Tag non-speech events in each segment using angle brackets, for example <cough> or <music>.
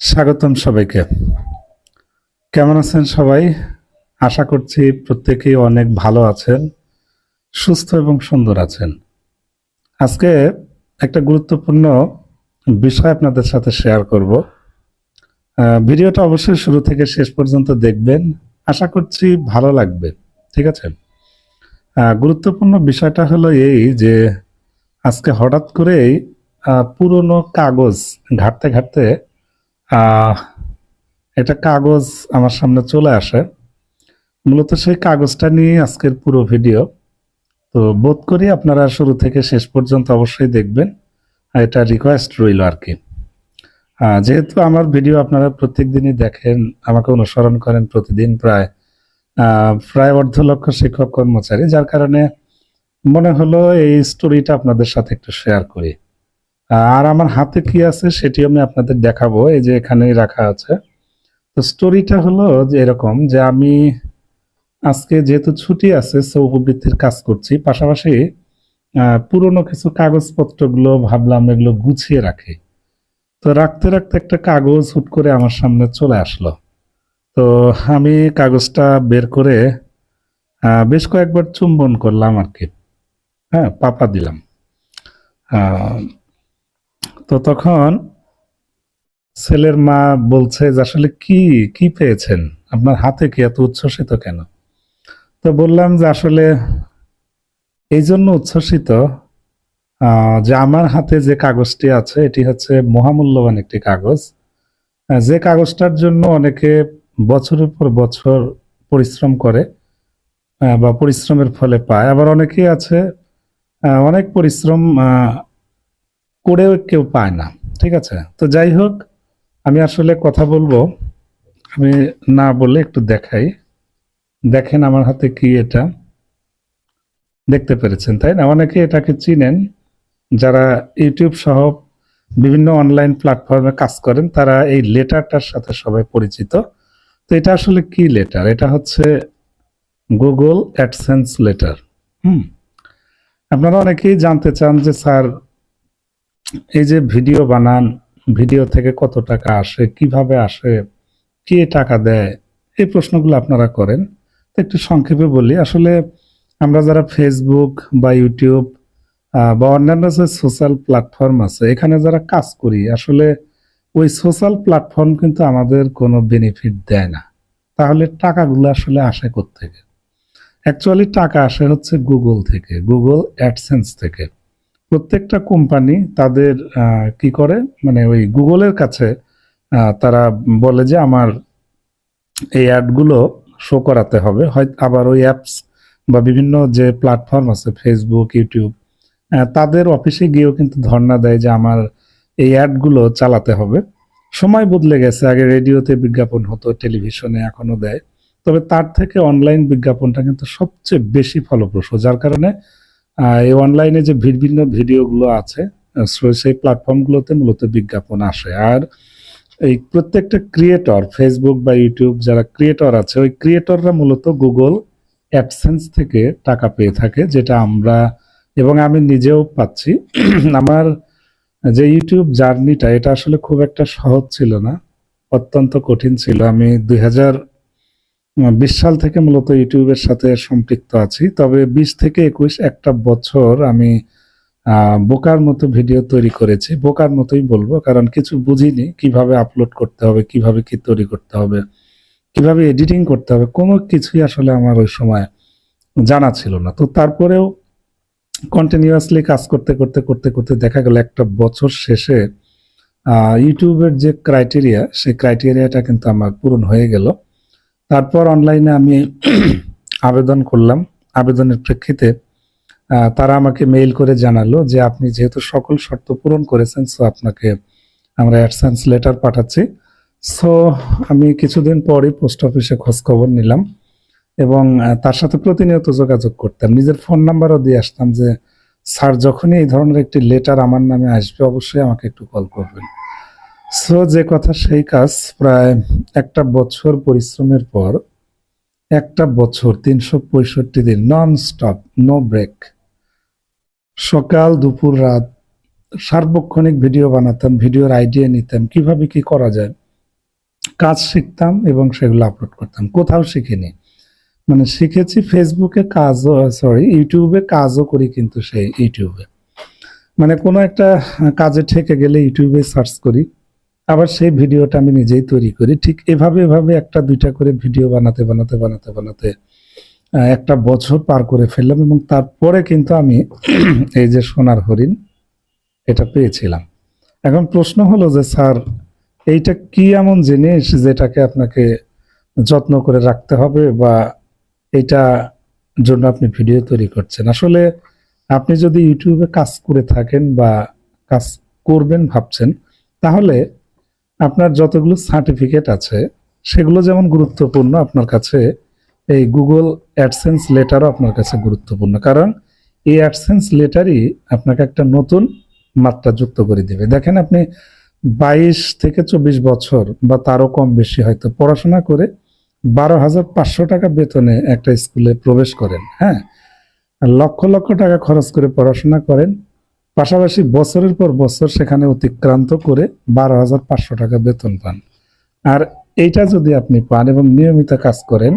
স্বাগতম সবাইকে। কেমন আছেন সবাই? আশা করছি প্রত্যেকেই অনেক ভালো আছেন, সুস্থ এবং সুন্দর আছেন। আজকে একটা গুরুত্বপূর্ণ বিষয় আপনাদের সাথে শেয়ার করব। ভিডিওটা অবশ্যই শুরু থেকে শেষ পর্যন্ত দেখবেন। আশা করছি ভালো লাগবে, ঠিক আছে? গুরুত্বপূর্ণ বিষয়টা হলো এই যে আজকে হঠাৎ করেই পুরনো কাগজ ঘাটতে ঘাটতে একটা কাগজ আমার সামনে চলে আসে। মূলত সেই কাগজটা নিয়ে আজকের পুরো ভিডিও। তো বোধ করি আপনারা শুরু থেকে শেষ পর্যন্ত অবশ্যই দেখবেন। এটা রিকোয়েস্ট রইল আর কি। যেহেতু আমার ভিডিও আপনারা প্রত্যেক দিনই দেখেন, আমাকে অনুসরণ করেন প্রতিদিন প্রায় প্রায় অর্ধ লক্ষ শিক্ষক কর্মচারী, যার কারণে মনে হলো এই স্টোরিটা আপনাদের সাথে একটু শেয়ার করি। আর আমার হাতে কি আছে সেটি আমি আপনাদের দেখাবো, এই যে এখানেই রাখা আছে। তো স্টোরিটা হলো যে এরকম যে আমি আজকে যেহেতু ছুটি আছে সৌপবৃত্তির কাজ করছি, পাশাপাশি পুরনো কিছু কাগজপত্রগুলো ভাবলাম এগুলো গুছিয়ে রাখি। তো রাখতে রাখতে একটা কাগজ হুট করে আমার সামনে চলে আসলো। তো আমি কাগজটা বের করে বেশ কয়েকবার চুম্বন করলাম আর কি। হ্যাঁ পাপা দিলাম। তো তখন ছেলের মা বলছে যে, আসলে কি কি পেয়েছেন? আপনার হাতে কি এত উচ্ছ্বসিত কেন? তো বললাম যে, আসলে এই জন্য উচ্ছ্বসিত যে আমার হাতে যে কাগজটি আছে, এটি হচ্ছে মহামূল্যবান একটি কাগজ। যে কাগজটার জন্য অনেকে বছরের পর বছর পরিশ্রম করে বা পরিশ্রমের ফলে পায়। আবার অনেকেই আছে অনেক পরিশ্রম করেও কেউ পায় না, ঠিক আছে? তো যাই হোক, আমি আসলে কথা বলব। আমি না বলে একটু দেখাই। দেখেন আমার হাতে কি এটা। দেখতে পেরেছেন, তাই না? অনেকে এটাকে চিনেন, যারা ইউটিউব সহ বিভিন্ন অনলাইন প্ল্যাটফর্মে কাজ করেন, তারা এই লেটারটার সাথে সবাই পরিচিত। তো এটা আসলে কি লেটার? এটা হচ্ছে গুগল অ্যাডসেন্স লেটার। হুম? আপনারা অনেকেই জানতে চান যে, স্যার এই যে ভিডিও বানান, ভিডিও থেকে কত টাকা আসে, কীভাবে আসে, কে টাকা দেয়, এই প্রশ্নগুলো আপনারা করেন। তো একটু সংক্ষেপে বলি, আসলে আমরা যারা ফেসবুক বা ইউটিউব বা অন্যান্য যে সোশ্যাল প্ল্যাটফর্ম আছে, এখানে যারা কাজ করি, আসলে ওই সোশ্যাল প্ল্যাটফর্ম কিন্তু আমাদের কোনো বেনিফিট দেয় না। তাহলে টাকাগুলো আসলে আসে থেকে অ্যাকচুয়ালি টাকা আসে হচ্ছে গুগল থেকে গুগল অ্যাডসেন্স থেকে। প্রত্যেকটা কোম্পানি তাদের কি করে? মানে ওই গুগলের কাছে তারা বলে যে আমার এই অ্যাডগুলো শো করাতে হবে। হয়, আবার ওই অ্যাপস বা বিভিন্ন যে প্ল্যাটফর্ম আছে, ফেসবুক, ইউটিউব তাদের অফিসে গিয়েও কিন্তু ধর্ণা দেয় যে আমার এই অ্যাডগুলো চালাতে হবে। সময় বদলে গেছে, আগে রেডিওতে বিজ্ঞাপন হতো, টেলিভিশনে এখনও দেয়। তবে তার থেকে অনলাইন বিজ্ঞাপনটা কিন্তু সবচেয়ে বেশি ফলপ্রসূ, যার কারণে এই অনলাইনে যে বিভিন্ন ভিডিওগুলো আছে সেই প্ল্যাটফর্মগুলোতে মূলত বিজ্ঞাপন আসে। আর এই প্রত্যেকটা ক্রিয়েটর ফেসবুক বা ইউটিউব যারা ক্রিয়েটর আছে, ওই ক্রিয়েটররা মূলত গুগল অ্যাডসেন্স থেকে টাকা পেয়ে থাকে, যেটা আমরা এবং আমি নিজেও পাচ্ছি। <clears throat> আমার যে ইউটিউব জার্নিটা এটা আসলে খুব একটা সহজ ছিল না, অত্যন্ত কঠিন ছিল। আমি দুই হাজার বিশ সাল থেকে মূলত ইউটিউবের সাথে সম্পৃক্ত আছি। তবে বিশ থেকে একুশ একটা বছর আমি বোকার মতো ভিডিও তৈরি করেছি। বোকার মতোই বলব, কারণ কিছু বুঝিনি কীভাবে আপলোড করতে হবে, কীভাবে কি তৈরি করতে হবে, কীভাবে এডিটিং করতে হবে, কোনো কিছুই আসলে আমার ওই সময় জানা ছিল না। তো তারপরেও কন্টিনিউয়াসলি কাজ করতে করতে করতে করতে দেখা গেল একটা বছর শেষে ইউটিউবের যে ক্রাইটেরিয়া সেই ক্রাইটেরিয়াটা কিন্তু আমার পূরণ হয়ে গেল। তারপর অনলাইনে আমি <clears throat> আবেদন করলাম। আবেদনের প্রেক্ষিতে তারা আমাকে মেইল করে জানালো যে, আপনি যেহেতু সকল শর্ত পূরণ করেছেন সো আপনাকে আমরা অ্যাডসেন্স লেটার পাঠাচ্ছি। সো আমি কিছুদিন পরই পোস্ট অফিসে খোঁজ খবর নিলাম এবং তার সাথে প্রতিনিয়ত যোগাযোগ করতাম। নিজের ফোন নাম্বারও দিয়ে আসতাম যে, স্যার, যখনই এই ধরনের একটি লেটার আমার নামে আসবে, অবশ্যই আমাকে একটু কল করবেন। সো যে কথা, সেই কাজ প্রায় একটা বছর পরিশ্রমের পর একটা বছর তিনশো পঁয়ষট্টি দিন নন স্টপ নো ব্রেক সকাল, দুপুর, রাত সার্বক্ষণিক ভিডিও বানাতাম ভিডিওর আইডিয়া নিতাম, কীভাবে কি করা যায়। কাজ শিখতাম এবং সেগুলো আপলোড করতাম। কোথাও শিখিনি। মানে শিখেছি ফেসবুকে কাজও সরি ইউটিউবে কাজও করি কিন্তু সেই ইউটিউবে মানে কোনো একটা কাজে ঠেকে গেলে ইউটিউবে সার্চ করি। আবার সেই ভিডিওটা আমি নিজেই তৈরি করি। ঠিক এভাবে এভাবে একটা, দুইটা করে ভিডিও বানাতে বানাতে বানাতে বানাতে একটা বছর পার করে ফেললাম এবং তারপরে কিন্তু আমি <clears throat> এই যে সোনার হরিণ, এটা পেয়েছিলাম। এখন প্রশ্ন হলো যে, স্যার, এইটা কি এমন জিনিস যেটাকে আপনাকে যত্ন করে রাখতে হবে বা এটা জন্য আপনি ভিডিও তৈরি করছেন? আসলে আপনি যদি ইউটিউবে কাজ করে থাকেন বা কাজ করবেন ভাবছেন, তাহলে আপনার যতগুলো সার্টিফিকেট আছে, সেগুলো যেমন গুরুত্বপূর্ণ আপনার কাছে, এই গুগল অ্যাডসেন্স লেটারও আপনার কাছে গুরুত্বপূর্ণ। কারণ এই অ্যাডসেন্স লেটারই আপনাকে একটা নতুন মাত্রা যুক্ত করে দেবে। দেখেন আপনি বাইশ থেকে চব্বিশ বছর বা তারও কম বেশি হয়তো পড়াশোনা করে বারো হাজার পাঁচশো টাকা বেতনে একটা স্কুলে প্রবেশ করেন হ্যাঁ? লক্ষ লক্ষ টাকা খরচ করে পড়াশোনা করেন পাশাপাশি বছরের পর বছর সেখানে অতিক্রান্ত করে বারো হাজার পাঁচশো টাকা বেতন পান। আর এইটা যদি আপনি পান এবং নিয়মিত কাজ করেন,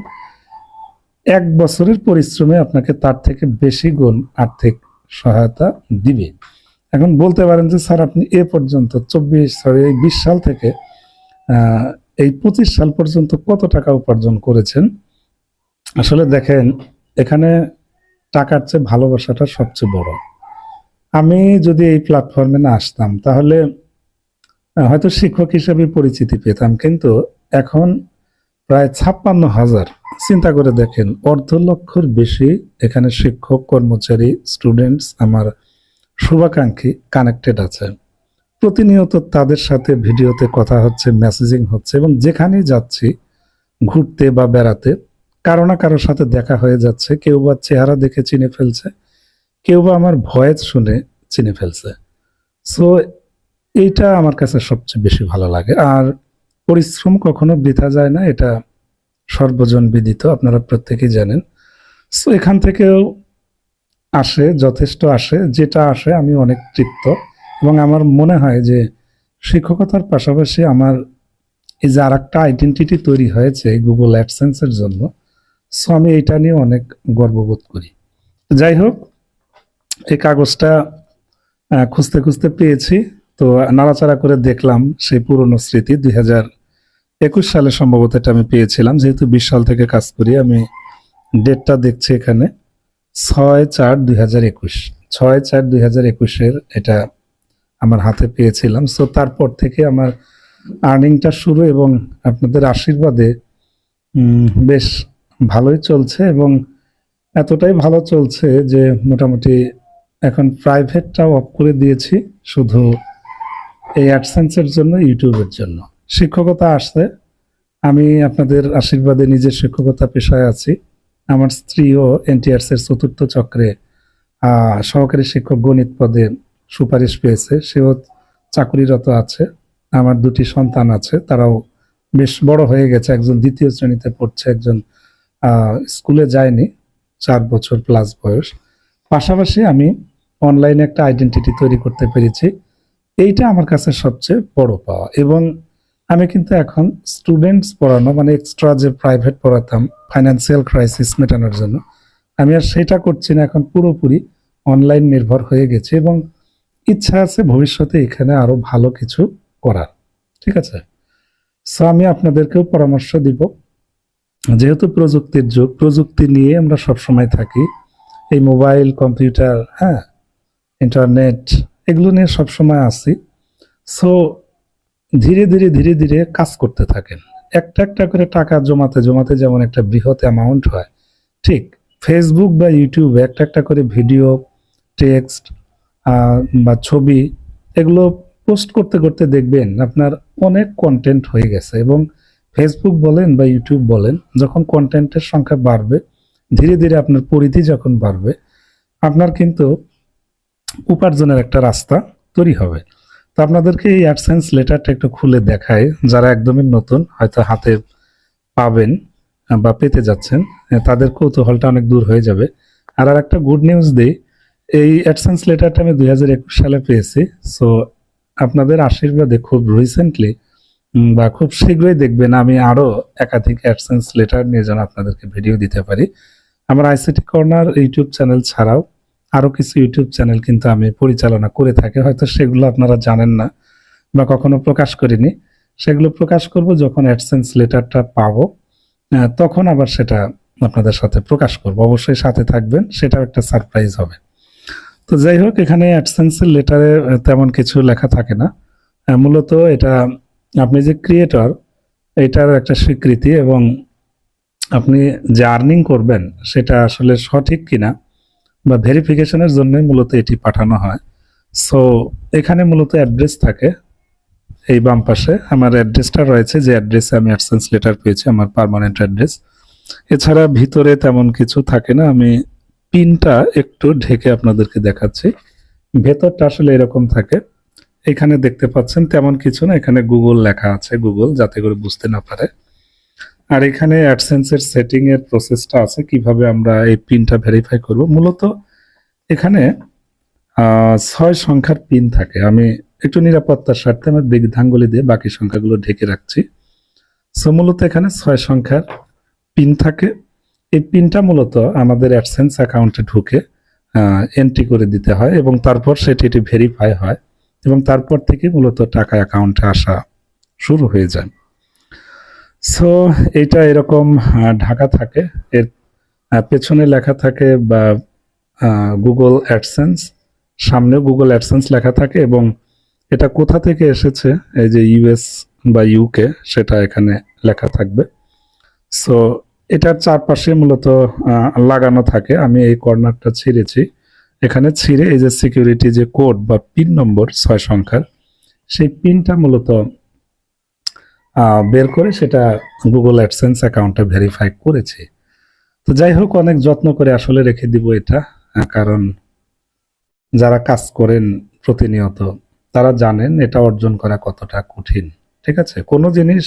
এক বছরের পরিশ্রমে আপনাকে তার থেকে বেশি গুণ আর্থিক সহায়তা দিবে। এখন বলতে পারেন যে, স্যার, আপনি এ পর্যন্ত চব্বিশ, সরি, এই বিশ সাল থেকে এই পঁচিশ সাল পর্যন্ত কত টাকা উপার্জন করেছেন? আসলে দেখেন, এখানে টাকার চেয়ে ভালোবাসাটা সবচেয়ে বড়। আমি যদি এই প্ল্যাটফর্মে না আসতাম, তাহলে হয়তো শিক্ষক হিসেবে পরিচিতি পেতাম। কিন্তু এখন প্রায় ছাপ্পান্ন হাজার, চিন্তা করে দেখেন অর্ধ লক্ষর বেশি এখানে শিক্ষক, কর্মচারী স্টুডেন্টস আমার শুভাকাঙ্ক্ষী কানেক্টেড আছে। প্রতিনিয়ত তাদের সাথে ভিডিওতে কথা হচ্ছে মেসেজিং হচ্ছে এবং যেখানেই যাচ্ছি, ঘুরতে বা বেড়াতে, কারও না কারোর সাথে দেখা হয়ে যাচ্ছে, কেউ বা চেহারা দেখে চিনে ফেলছে। কেউ বা আমার ভয়েস শুনে চিনে ফেলছে। সো এইটা আমার কাছে সবচেয়ে বেশি ভালো লাগে। আর পরিশ্রম কখনো বৃথা যায় না, এটা সর্বজন বিদিত, আপনারা প্রত্যেকেই জানেন। সো এখান থেকেও আসে, যথেষ্ট আসে। যেটা আসে, আমি অনেক তৃপ্ত। এবং আমার মনে হয় যে শিক্ষকতার পাশাপাশি আমার এই যে আর একটা আইডেন্টিটি তৈরি হয়েছে গুগল অ্যাডসেন্সের জন্য সো আমি এটা নিয়ে অনেক গর্ববোধ করি। যাই হোক এই কাগজটা খুঁজতে খুঁজতে পেয়েছি। তো নাড়াচাড়া করে দেখলাম সেই পুরনো স্মৃতি দুই হাজার একুশ সালে সম্ভবত এটা আমি পেয়েছিলাম। যেহেতু বিশ সাল থেকে কাজ করি, আমি ডেটটা দেখছি এখানে। ছয় চার দুই হাজার একুশ। ছয় চার দুই হাজার একুশের এটা আমার হাতে পেয়েছিলাম। সো তারপর থেকে আমার আর্নিংটা শুরু এবং আপনাদের আশীর্বাদে বেশ ভালোই চলছে এবং এতটাই ভালো চলছে যে মোটামুটি এখন প্রাইভেটটাও অফ করে দিয়েছি শুধু এই অ্যাডসেন্সের জন্য ইউটিউবের জন্য। শিক্ষকতা আসছে। আমি আপনাদের আশীর্বাদে নিজের শিক্ষকতা পেশায় আছি। আমার স্ত্রীও এনটিআরস এর চতুর্থ চক্রে সহকারী শিক্ষক গণিত পদে সুপারিশ পেয়েছে। সেও চাকুরিরত আছে। আমার দুটি সন্তান আছে। তারাও বেশ বড় হয়ে গেছে। একজন দ্বিতীয় শ্রেণীতে পড়ছে, একজন স্কুলে যায়নি। চার বছর প্লাস বয়স। পাশাপাশি আমি অনলাইনে একটা আইডেন্টিটি তৈরি করতে পেরেছি। এইটা আমার কাছে সবচেয়ে বড় পাওয়া এবং আমি কিন্তু এখন স্টুডেন্টস পড়ানো মানে এক্সট্রা যে প্রাইভেট পড়াতাম ফাইন্যান্সিয়াল ক্রাইসিস মেটানোর জন্য, আমি আর সেটা করছি না, এখন পুরোপুরি অনলাইন নির্ভর হয়ে গেছে এবং ইচ্ছা আছে ভবিষ্যতে এখানে আরও ভালো কিছু করার, ঠিক আছে? সো আমি আপনাদেরকেও পরামর্শ দিব। যেহেতু প্রযুক্তির যুগ, প্রযুক্তি নিয়ে আমরা সবসময় থাকি, এই মোবাইল কম্পিউটার হ্যাঁ ইন্টারনেট এগুলো নিয়ে সবসময় আছি। সো ধীরে ধীরে ধীরে ধীরে কাজ করতে থাকেন। একটা একটা করে টাকা জমাতে জমাতে যেমন একটা বৃহৎ অ্যামাউন্ট হয়, ঠিক। ফেসবুক বা ইউটিউবে একটা একটা করে ভিডিও টেক্সট বা ছবি, এগুলো পোস্ট করতে করতে দেখবেন আপনার অনেক কন্টেন্ট হয়ে গেছে এবং ফেসবুক বলেন বা ইউটিউব বলেন, যখন কন্টেন্টের সংখ্যা বাড়বে, ধীরে ধীরে আপনার পরিধি যখন বাড়বে, আপনার কিন্তু উপার্জনের একটা রাস্তা তৈরি হবে। তো আপনাদেরকে এই অ্যাডসেন্স লেটারটা একটু খুলে দেখায় যারা একদমই নতুন, হয়তো হাতে পাবেন বা পেতে যাচ্ছেন তাদের কৌতূহলটা অনেক দূর হয়ে যাবে। আর আর একটা গুড নিউজ দিই, এই অ্যাডসেন্স লেটারটা আমি দুই হাজার একুশ সালে পেয়েছি। সো আপনাদের আশীর্বাদে খুব রিসেন্টলি বা খুব শীঘ্রই দেখবেন আমি আরও একাধিক অ্যাডসেন্স লেটার নিয়ে যেন আপনাদেরকে ভিডিও দিতে পারি। আমার আইসিটি কর্নার ইউটিউব চ্যানেল ছাড়াও আরও কিছু ইউটিউব চ্যানেল কিন্তু আমি পরিচালনা করে থাকি, হয়তো সেগুলো আপনারা জানেন না বা কখনো প্রকাশ করিনি। সেগুলো প্রকাশ করব যখন অ্যাডসেন্স লেটারটা পাবো তখন আবার সেটা আপনাদের সাথে প্রকাশ করব। অবশ্যই সাথে থাকবেন, সেটাও একটা সারপ্রাইজ হবে। তো যাই হোক, এখানে অ্যাডসেন্সের লেটারে তেমন কিছু লেখা থাকে না। মূলত এটা, আপনি যে ক্রিয়েটর এটার একটা স্বীকৃতি এবং আপনি যে আর্নিং করবেন, সেটা আসলে সঠিক কিনা বা ভেরিফিকেশনের জন্য মূলত এটি পাঠানো হয়। সো এখানে মূলত অ্যাড্রেস থাকে এই বাম পাশে। আমার অ্যাড্রেসটা রয়েছে, যে অ্যাড্রেসে আমি অ্যাডসেন্স লেটার পেয়েছি, আমার পার্মানেন্ট অ্যাড্রেস এছাড়া ভিতরে তেমন কিছু থাকে না। আমি পিনটা একটু ঢেকে আপনাদেরকে দেখাচ্ছি। ভেতরটা আসলে এরকম থাকে। এখানে দেখতে পাচ্ছেন তেমন কিছু না, এখানে গুগল লেখা আছে গুগল যাতে করে বুঝতে না পারে। আর এখানে অ্যাডসেন্সের সেটিং এর প্রসেসটা আছে, কীভাবে আমরা এই পিনটা ভেরিফাই করব। মূলত এখানে ছয় সংখ্যার পিন থাকে। আমি একটু নিরাপত্তার স্বার্থে আমি বৃদ্ধাঙ্গুলি দিয়ে বাকি সংখ্যাগুলো ঢেকে রাখছি। সো মূলত এখানে ছয় সংখ্যার পিন থাকে। এই পিনটা মূলত আমাদের অ্যাডসেন্স অ্যাকাউন্টে ঢুকে এন্ট্রি করে দিতে হয় এবং তারপর সেটি এটি ভেরিফাই হয় এবং তারপর থেকে মূলত টাকা অ্যাকাউন্টে আসা শুরু হয়ে যায়। সো এটা এরকম ঢাকা থাকে। এর পেছনে লেখা থাকে বা গুগল অ্যাডসেন্স সামনে গুগল অ্যাডসেন্স লেখা থাকে এবং এটা কোথা থেকে এসেছে? এই যে ইউএস বা ইউকে সেটা এখানে লেখা থাকবে। সো এটার চারপাশে মূলত লাগানো থাকে। আমি এই কর্নারটা ছিঁড়েছি। এখানে ছিঁড়ে এই যে সিকিউরিটি যে কোড বা পিন নম্বর, ছয় সংখ্যার, সেই পিনটা মূলত বের করে সেটা গুগল অ্যাডসেন্স অ্যাকাউন্টে ভেরিফাই করেছি। তো যাই হোক, অনেক যত্ন করে আসলে রেখে দিব এটা কারণ যারা কাজ করেন প্রতিনিয়ত, তারা জানেন এটা অর্জন করা কতটা কঠিন, ঠিক আছে? কোনো জিনিস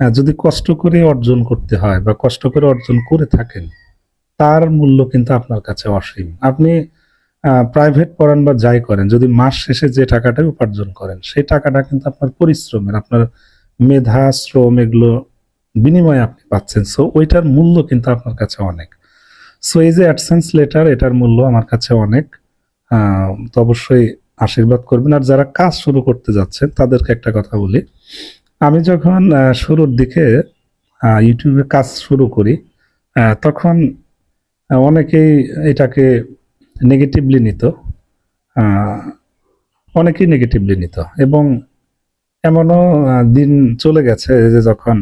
যদি কষ্ট করে অর্জন করতে হয় বা কষ্ট করে অর্জন করে থাকেন, তার মূল্য কিন্তু আপনার কাছে অসীম। আপনি প্রাইভেট পড়ান বা যাই করেন, যদি মাস শেষে যে টাকাটা উপার্জন করেন, সেই টাকাটা কিন্তু আপনার পরিশ্রমের, আপনার মেধা, শ্রম এগুলো বিনিময়ে আপনি পাচ্ছেন। সো ওইটার মূল্য কিন্তু আপনার কাছে অনেক। সো এই যে অ্যাডসেন্স লেটার এটার মূল্য আমার কাছে অনেক। তো অবশ্যই আশীর্বাদ করবেন। আর যারা কাজ শুরু করতে যাচ্ছেন, তাদেরকে একটা কথা বলি। আমি যখন শুরুর দিকে ইউটিউবে কাজ শুরু করি তখন অনেকেই এটাকে নেগেটিভলি নিত। অনেকেই নেগেটিভলি নিত। এবং এমনও দিন চলে গেছে যে যখন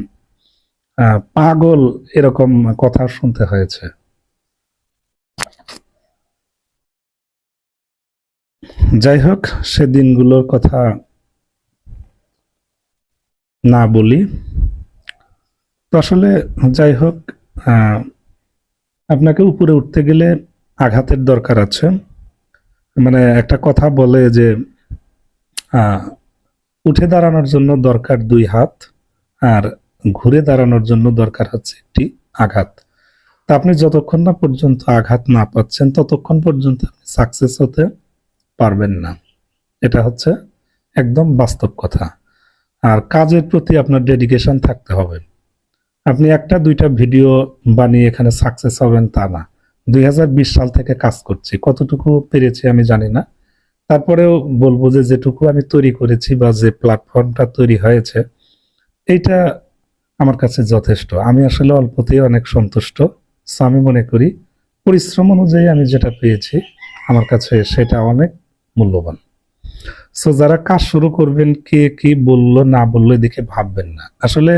পাগল এরকম কথা শুনতে হয়েছে। যাই হোক, সে দিনগুলোর কথা না বলি। তো আসলে যাই হোক আপনাকে উপরে উঠতে গেলে আঘাতের দরকার আছে। মানে একটা কথা বলে যে উঠে দাঁড়ানোর জন্য দরকার দুই হাত আর ঘুরে দাঁড়ানোর জন্য দরকার হচ্ছে একটি আঘাত। তা আপনি যতক্ষণ না পর্যন্ত আঘাত না পাচ্ছেন, ততক্ষণ পর্যন্ত আপনি সাকসেস হতে পারবেন না। এটা হচ্ছে একদম বাস্তব কথা। আর কাজের প্রতি আপনার ডেডিকেশন থাকতে হবে। আপনি একটা, দুইটা ভিডিও বানিয়ে এখানে সাকসেস হবেন তা না। দুই হাজার বিশ সাল থেকে কাজ করছি। কতটুকু পেরেছি আমি জানি না। তারপরেও বলব যে যেটুকু আমি তৈরি করেছি বা যে প্ল্যাটফর্মটা তৈরি হয়েছে, এইটা আমার কাছে যথেষ্ট। আমি আসলে অল্পতেই অনেক সন্তুষ্ট। So আমি মনে করি পরিশ্রম অনুযায়ী আমি যেটা পেয়েছি, আমার কাছে সেটা অনেক মূল্যবান। সো যারা কাজ শুরু করবেন, কে কি বলল, না বলল, এদিকে ভাববেন না। আসলে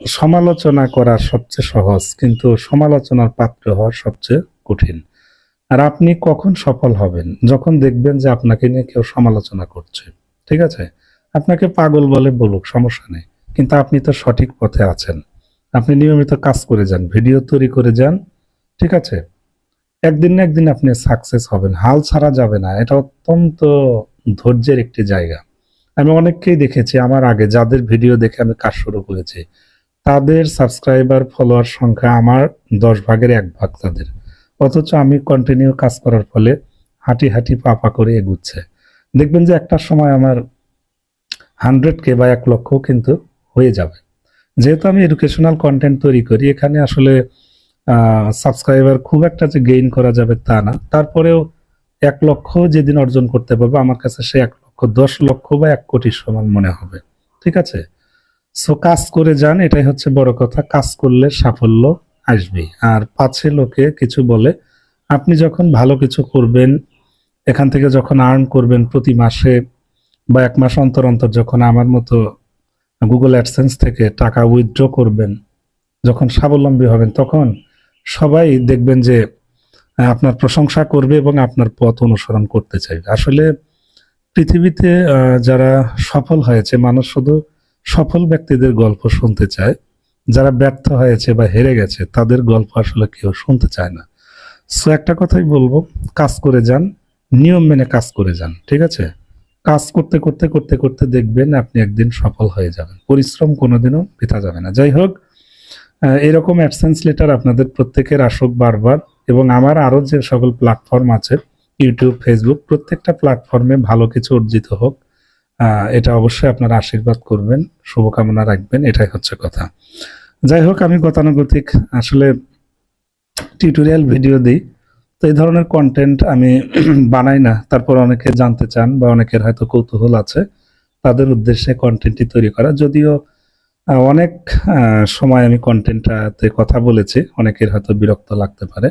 সমালোচনা করা সবচেয়ে সহজ, কিন্তু সমালোচনার পাত্র হওয়া সবচেয়ে কঠিন। আর আপনি কখন সফল হবেন? যখন দেখবেন যে আপনাকে নিয়ে কেউ সমালোচনা করছে, ঠিক আছে? আপনাকে পাগল বলে বলুক, সমস্যা নেই। কিন্তু আপনি তো সঠিক পথে আছেন। আপনি নিয়মিত কাজ করে যান, ভিডিও তৈরি করে যান, ঠিক আছে? একদিন না একদিন আপনি সাকসেস হবেন। হাল ছাড়া যাবে না। এটা অত্যন্ত ধৈর্যের একটি জায়গা। আমি অনেককেই দেখেছি, আমার আগে যাদের ভিডিও দেখে আমি কাজ শুরু করেছি, তাদের সাবস্ক্রাইবার ফলোয়ার সংখ্যা আমার দশ ভাগের এক ভাগ তাদের। অথচ আমি কন্টিনিউ কাজ করার ফলে হাঁটি হাঁটি পা পা করে এগুচ্ছে। দেখবেন যে একটা সময় আমার হান্ড্রেড কে বা এক লক্ষ কিন্তু হয়ে যাবে। যেহেতু আমি এডুকেশনাল কন্টেন্ট তৈরি করি, এখানে আসলে সাবস্ক্রাইবার খুব একটা যে গেইন করা যাবে তা না। তারপরেও এক লক্ষ যেদিন অর্জন করতে পারব, আমার কাছে সে এক লক্ষ, দশ লক্ষ বা এক কোটির সমান মনে হবে। ঠিক আছে? সো কাজ করে যান, এটাই হচ্ছে বড় কথা। কাজ করলে সাফল্য আসবেই। আর পাছে লোকে কিছু বলে, আপনি যখন ভালো কিছু করবেন, এখান থেকে যখন আর্ন করবেন প্রতি মাসে বা এক মাস অন্তর অন্তর যখন আমার মতো গুগল অ্যাডসেন্স থেকে টাকা উইথড্র করবেন, যখন স্বাবলম্বী হবেন, তখন সবাই দেখবেন যে আপনার প্রশংসা করবে এবং আপনার পথ অনুসরণ করতে চাইবে। আসলে পৃথিবীতে যারা সফল হয়েছে, মানুষ শুধু সফল ব্যক্তিদের গল্প শুনতে চায় যারা ব্যর্থ হয়েছে বা হেরে গেছে, তাদের গল্প আসলে কেউ শুনতে চায় না। সো একটা কথাই বলব, কাজ করে যান, নিয়ম মেনে কাজ করে যান, ঠিক আছে? কাজ করতে করতে করতে করতে দেখবেন আপনি একদিন সফল হয়ে যাবেন। পরিশ্রম কোনোদিনও বৃথা যাবে না। যাই হোক এরকম অ্যাডসেন্স লেটার আপনাদের প্রত্যেকের আসুক বারবার, এবং আমার আরও যে সকল প্ল্যাটফর্ম আছে, ইউটিউব, ফেসবুক, প্রত্যেকটা প্ল্যাটফর্মে ভালো কিছু অর্জিত হোক এটা অবশ্যই আপনারা আশীর্বাদ করবেন, শুভকামনা রাখবেন, এটাই হচ্ছে কথা। যাই হোক আমি গতানুগতিক আসলে টিউটোরিয়াল ভিডিও দিই। তো এই ধরনের কন্টেন্ট আমি <clears throat> বানাই না। তারপর অনেকে জানতে চান বা অনেকের হয়তো কৌতূহল আছে তাদের উদ্দেশ্যে কন্টেন্টটি তৈরি করা। যদিও অনেক সময় আমি কন্টেন্টটাতে কথা বলেছি, অনেকের হয়তো বিরক্ত লাগতে পারে।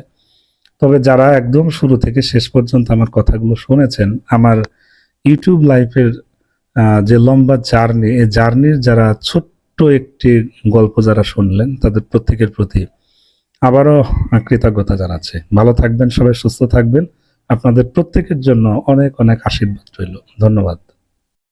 তবে যারা একদম শুরু থেকে শেষ পর্যন্ত আমার কথাগুলো শুনেছেন, আমার ইউটিউব লাইফের যে লম্বা জার্নি এই জার্নির যারা ছোট্ট একটি গল্প যারা শুনলেন, তাদের প্রত্যেকের প্রতি আবারও কৃতজ্ঞতা জানাচ্ছি। ভালো থাকবেন, সবাই সুস্থ থাকবেন। আপনাদের প্রত্যেকের জন্য অনেক অনেক আশীর্বাদ রইল। ধন্যবাদ।